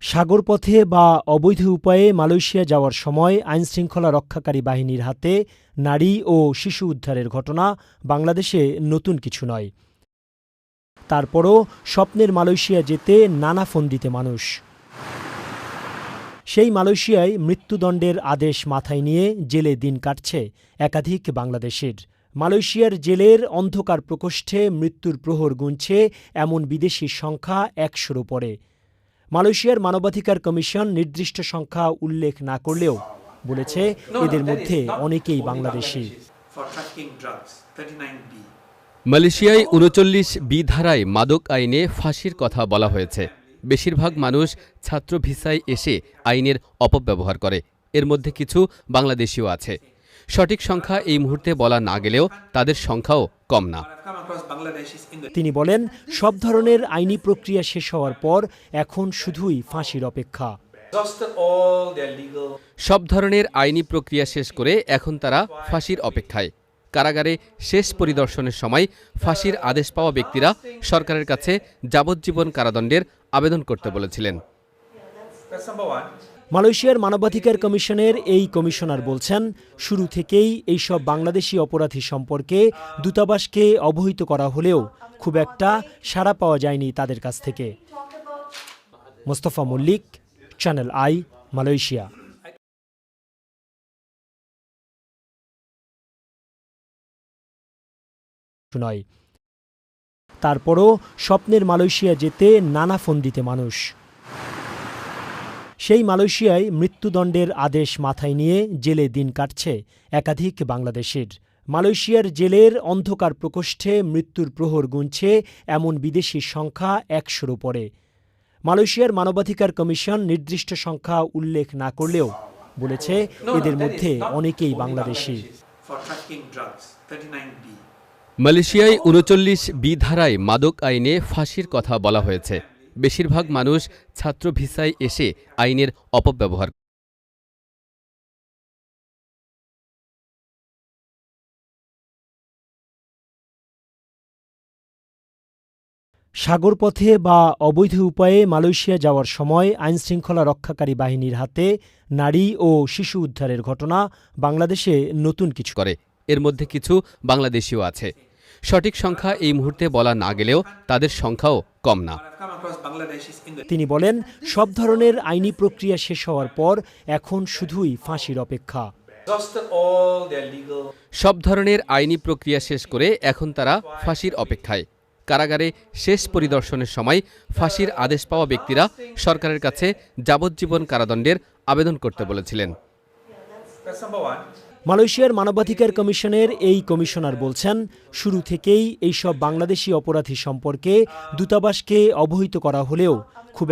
সাগরপথে বা অবৈধ উপায়ে মালয়েশিয়া যাওয়ার সময় আইনশৃঙ্খলা রক্ষাকারী বাহিনীর হাতে নারী ও শিশু উদ্ধারের ঘটনা বাংলাদেশে নতুন কিছু নয়। তারপরও স্বপ্নের মালয়েশিয়া যেতে নানা ফন্দিতে মানুষ। সেই মালয়েশিয়ায় মৃত্যুদণ্ডের আদেশ মাথায় নিয়ে জেলে দিন কাটছে একাধিক বাংলাদেশের। মালয়েশিয়ার জেলের অন্ধকার প্রকোষ্ঠে মৃত্যুর প্রহর গুনছে এমন বিদেশির সংখ্যা একশোর উপরে। মালয়েশিয়ার মানবাধিকার কমিশন নির্দিষ্ট সংখ্যা উল্লেখ না করলেও বলেছে এদের মধ্যে অনেকেই Bangladeshi. For trafficking drugs, 39B. মালয়েশিয়ায় উনচল্লিশ বি ধারায় মাদক আইনে ফাঁসির কথা বলা হয়েছে। বেশিরভাগ মানুষ ছাত্র ভিসায় এসে আইনের অপব্যবহার করে। এর মধ্যে কিছু বাংলাদেশিও আছে। সঠিক সংখ্যা এই মুহূর্তে বলা না গেলেও তাদের সংখ্যাও কম না। তিনি বলেন সব ধরনের আইনি প্রক্রিয়া শেষ হওয়ার পর এখন শুধুই ফাঁসির অপেক্ষা। সব ধরনের আইনি প্রক্রিয়া শেষ করে এখন তারা ফাঁসির অপেক্ষায়। কারাগারে শেষ পরিদর্শনের সময় ফাঁসির আদেশ পাওয়া ব্যক্তিরা সরকারের কাছে যাবজ্জীবন কারাদণ্ডের আবেদন করতে বলেছিলেন. মালয়েশিয়ার মানবাধিকার কমিশনের এই কমিশনার বলছেন, শুরু থেকেই এইসব বাংলাদেশি অপরাধী সম্পর্কে দূতাবাসকে অবহিত করা হলেও খুব একটা সাড়া পাওয়া যায়নি তাদের কাছ থেকে। Mostafa Mallick channel I Malaysia. নয়। তারপরও স্বপ্নের মালয়েশিয়া যেতে নানা ফোন দিতে মানুষ। সেই মালয়েশিয়ায় মৃত্যুদণ্ডের আদেশ মাথায় নিয়ে জেলে দিন কাটছে একাধিক বাংলাদেশের। মালয়েশিয়ার জেলের অন্ধকার প্রকোষ্ঠে মৃত্যুর প্রহর গুনছে এমন বিদেশির সংখ্যা একশোর উপরে। মালয়েশিয়ার মানবাধিকার কমিশন নির্দিষ্ট সংখ্যা উল্লেখ না করলেও বলেছে এদের মধ্যে অনেকেই Bangladeshi. For trafficking drugs, 39B. মালয়েশিয়ায় উনচল্লিশ বি ধারায় মাদক আইনে ফাঁসির কথা বলা হয়েছে। বেশিরভাগ মানুষ ছাত্র ভিসায় এসে আইনের অপব্যবহার সাগরপথে বা অবৈধ উপায়ে মালয়েশিয়া যাওয়ার সময় আইনশৃঙ্খলা রক্ষাকারী বাহিনীর হাতে নারী ও শিশু উদ্ধারের ঘটনা বাংলাদেশে নতুন কিছু করে। এর মধ্যে কিছু বাংলাদেশিও আছে। সঠিক সংখ্যা এই মুহূর্তে বলা না গেলেও তাদের সংখ্যাও কম না। তিনি বলেন সব ধরনের আইনি প্রক্রিয়া শেষ হওয়ার পর এখন শুধুই ফাঁসির অপেক্ষা। সব ধরনের আইনি প্রক্রিয়া শেষ করে এখন তারা ফাঁসির অপেক্ষায়। কারাগারে শেষ পরিদর্শনের সময় ফাঁসির আদেশ পাওয়া ব্যক্তিরা সরকারের কাছে যাবজ্জীবন কারাদণ্ডের আবেদন করতে বলেছিলেন। That's number one. মালয়েশিয়ার মানবাধিকার কমিশনের এই কমিশনার বলছেন, শুরু থেকেই এইসব বাংলাদেশি অপরাধী সম্পর্কে দূতাবাসকে অবহিত করা হলেও খুব